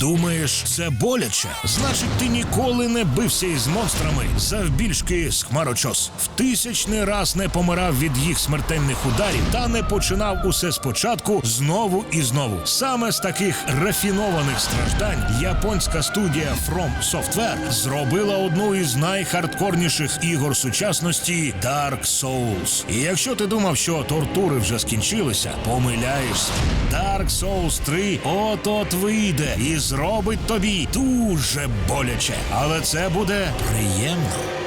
Думаєш, це боляче? Значить, ти ніколи не бився із монстрами завбільшки з хмарочос. В тисячний раз не помирав від їх смертельних ударів та не починав усе спочатку знову і знову. Саме з таких рафінованих страждань японська студія From Software зробила одну із найхардкорніших ігор сучасності Dark Souls. І якщо ти думав, що тортури вже скінчилися, помиляєшся. Dark Souls 3 от-от вийде і зробить тобі дуже боляче. Але це буде приємно.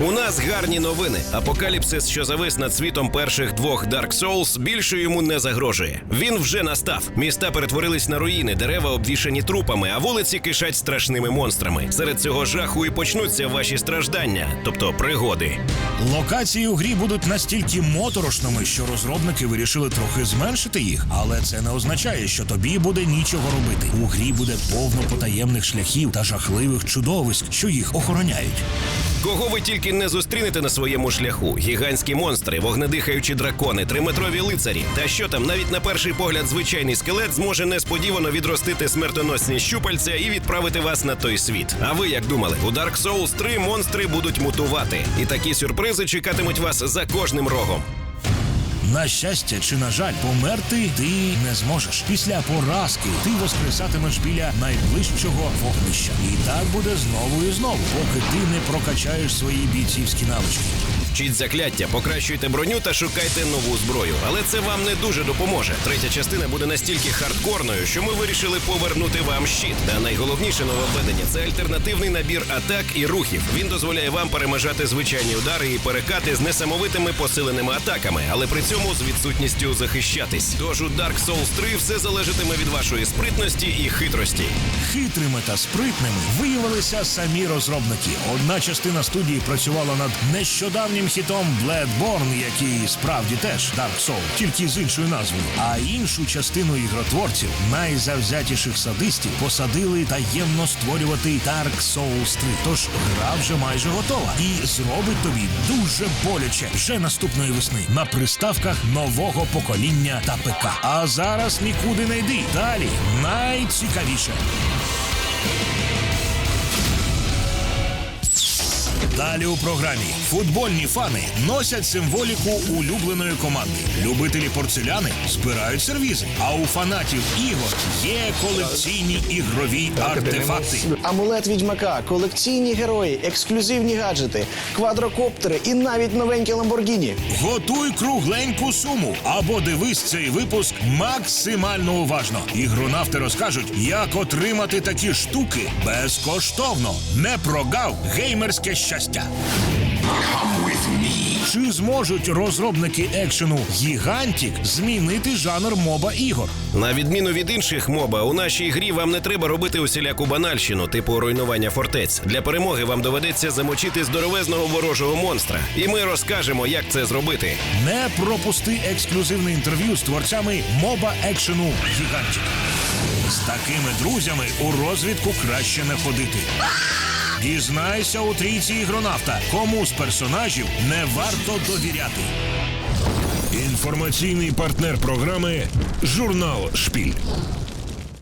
У нас гарні новини. Апокаліпсис, що завис над світом перших двох Dark Souls, більше йому не загрожує. Він вже настав. Міста перетворились на руїни, дерева обвішані трупами, а вулиці кишать страшними монстрами. Серед цього жаху і почнуться ваші страждання, тобто пригоди. Локації у грі будуть настільки моторошними, що розробники вирішили трохи зменшити їх, але це не означає, що тобі буде нічого робити. У грі буде повно потаємних шляхів та жахливих чудовиськ, що їх охороняють. Кого ви тільки не зустрінете на своєму шляху: гігантські монстри, вогнедихаючі дракони, триметрові лицарі. Та що там, навіть на перший погляд, звичайний скелет зможе несподівано відростити смертоносні щупальця і відправити вас на той світ. А ви як думали, у Dark Souls 3 монстри будуть мутувати, і такі сюрпризи чекатимуть вас за кожним рогом. На щастя чи на жаль, померти ти не зможеш. Після поразки ти воскресатимеш біля найближчого вогнища. І так буде знову і знову, поки ти не прокачаєш свої бійцівські навички. Вчіть закляття, покращуйте броню та шукайте нову зброю. Але це вам не дуже допоможе. Третя частина буде настільки хардкорною, що ми вирішили повернути вам щит. Та найголовніше нововведення це альтернативний набір атак і рухів. Він дозволяє вам перемежати звичайні удари і перекати з несамовитими посиленими атаками, але при цьому з відсутністю захищатись. Тож у Dark Souls 3 все залежатиме від вашої спритності і хитрості. Хитрими та спритними виявилися самі розробники. Одна частина студії працювала над нещодавнім хітом Bloodborne, який справді теж Dark Soul, тільки з іншою назвою. А іншу частину ігротворців, найзавзятіших садистів, посадили таємно створювати Dark Souls 3. Тож гра вже майже готова і зробить тобі дуже боляче вже наступної весни на приставках нового покоління та ПК. А зараз нікуди не йди. Далі найцікавіше. Далі у програмі футбольні фани носять символіку улюбленої команди. Любителі порцеляни збирають сервізи. А у фанатів ігор є колекційні ігрові артефакти. Амулет відьмака, колекційні герої, ексклюзивні гаджети, квадрокоптери і навіть новенькі Ламборгіні. Готуй кругленьку суму або дивись цей випуск максимально уважно. Ігронавти розкажуть, як отримати такі штуки безкоштовно. Не прогав геймерське щастя. Чи зможуть розробники екшену Гігантік змінити жанр моба ігор? На відміну від інших моба, у нашій грі вам не треба робити усіляку банальщину, типу руйнування фортець. Для перемоги вам доведеться замочити здоровезного ворожого монстра. І ми розкажемо, як це зробити. Не пропусти ексклюзивне інтерв'ю з творцями моба екшену Гігантік. З такими друзями у розвідку краще не ходити. Дізнайся у трійці ігронавта, кому з персонажів не варто довіряти. Інформаційний партнер програми Журнал Шпіль.